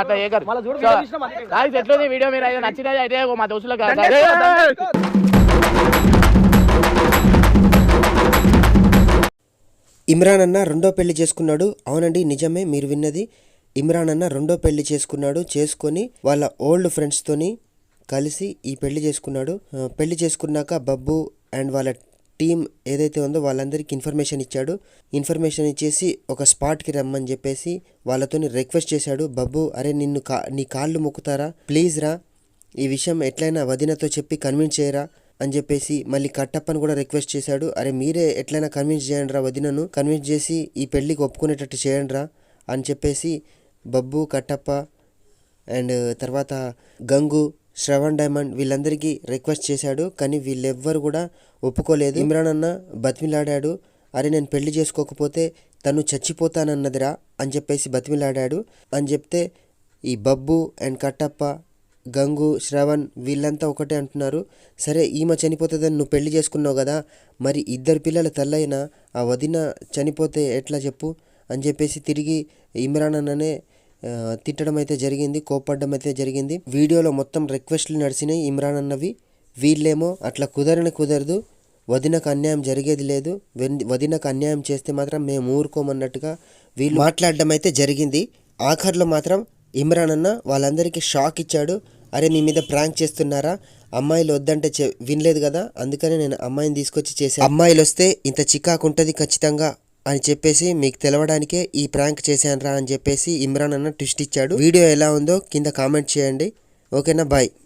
అట్లా ఏ కాదు. వీడియో ఎట్లుంది మీరు అయితే నచ్చినది అయితే మా దోస్తులకు. ఇమ్రాన్ అన్న రెండో పెళ్ళి చేసుకున్నాడు. అవునండి నిజమే మీరు విన్నది. ఇమ్రాన్ అన్న రెండో పెళ్ళి చేసుకున్నాడు. చేసుకొని వాళ్ళ ఓల్డ్ ఫ్రెండ్స్తోని కలిసి ఈ పెళ్ళి చేసుకున్నాడు. పెళ్ళి చేసుకున్నాక బబ్బు అండ్ వాళ్ళ టీం ఏదైతే ఉందో వాళ్ళందరికీ ఇన్ఫర్మేషన్ ఇచ్చాడు. ఇన్ఫర్మేషన్ ఇచ్చేసి ఒక స్పాట్కి రమ్మని చెప్పేసి వాళ్ళతోని రిక్వెస్ట్ చేశాడు. బబ్బు అరే నిన్ను కా నీ కాళ్ళు మొక్కుతారా? ప్లీజ్ రా. ఈ విషయం ఎట్లయినా వదినతో చెప్పి కన్విన్స్ చేయరా? అని చెప్పేసి మళ్ళీ కట్టప్పని కూడా రిక్వెస్ట్ చేశాడు. అరే మీరే ఎట్లయినా కన్విన్స్ చేయండి రా వదినను. కన్విన్స్ చేసి ఈ పెళ్ళికి ఒప్పుకునేటట్టు చేయండి రా. అని చెప్పేసి బబ్బు కట్టప్ప అండ్ తర్వాత గంగు శ్రవణ్ డైమండ్ వీళ్ళందరికీ రిక్వెస్ట్ చేశాడు కానీ వీళ్ళెవ్వరు కూడా ఒప్పుకోలేదు. ఇమ్రాన్ అన్న బతిమిలాడాడు. అరే నేను పెళ్ళి చేసుకోకపోతే తను చచ్చిపోతానన్నదిరా అని చెప్పేసి బతిమిలాడాడు. అని చెప్తే ఈ బబ్బు అండ్ కట్టప్ప గంగు శ్రవణ్ వీళ్ళంతా ఒకటే అంటున్నారు. సరే ఈమె చనిపోతుందని నువ్వు పెళ్ళి చేసుకున్నావు కదా మరి ఇద్దరు పిల్లల తల్లైన ఆ వదిన చనిపోతే ఎట్లా చెప్పు అని చెప్పేసి తిరిగి ఇమ్రాన్ అన్ననే తిట్టడం అయితే జరిగింది కోప్పడడం అయితే జరిగింది. వీడియోలో మొత్తం రిక్వెస్ట్లు నడిచినాయి. ఇమ్రాన్ అన్నవి వీళ్ళేమో అట్లా కుదరని కుదరదు వదినకు అన్యాయం జరిగేది లేదు. వెన్- వదినకు అన్యాయం చేస్తే మాత్రం మేము ఊరుకోమన్నట్టుగా వీళ్ళు మాట్లాడడం అయితే జరిగింది. ఆఖర్లో మాత్రం ఇమ్రాన్ అన్న వాళ్ళందరికీ షాక్ ఇచ్చాడు. అరే మీ మీద ప్రాంక్ చేస్తున్నారా? అమ్మాయిలు వద్దంటే చె వినలేదు కదా? అందుకనే నేను అమ్మాయిని తీసుకొచ్చి చేశాను. అమ్మాయిలు వస్తే ఇంత చికాకు ఉంటుంది ఖచ్చితంగా. అని చెప్పేసి మీకు తెలవడానికే ఈ ప్రాంక్ చేశాను రా అని చెప్పేసి ఇమ్రాన్ అన్న ట్విస్ట్ ఇచ్చాడు. వీడియో ఎలా ఉందో కింద కామెంట్ చేయండి. ఓకేనా? బాయ్.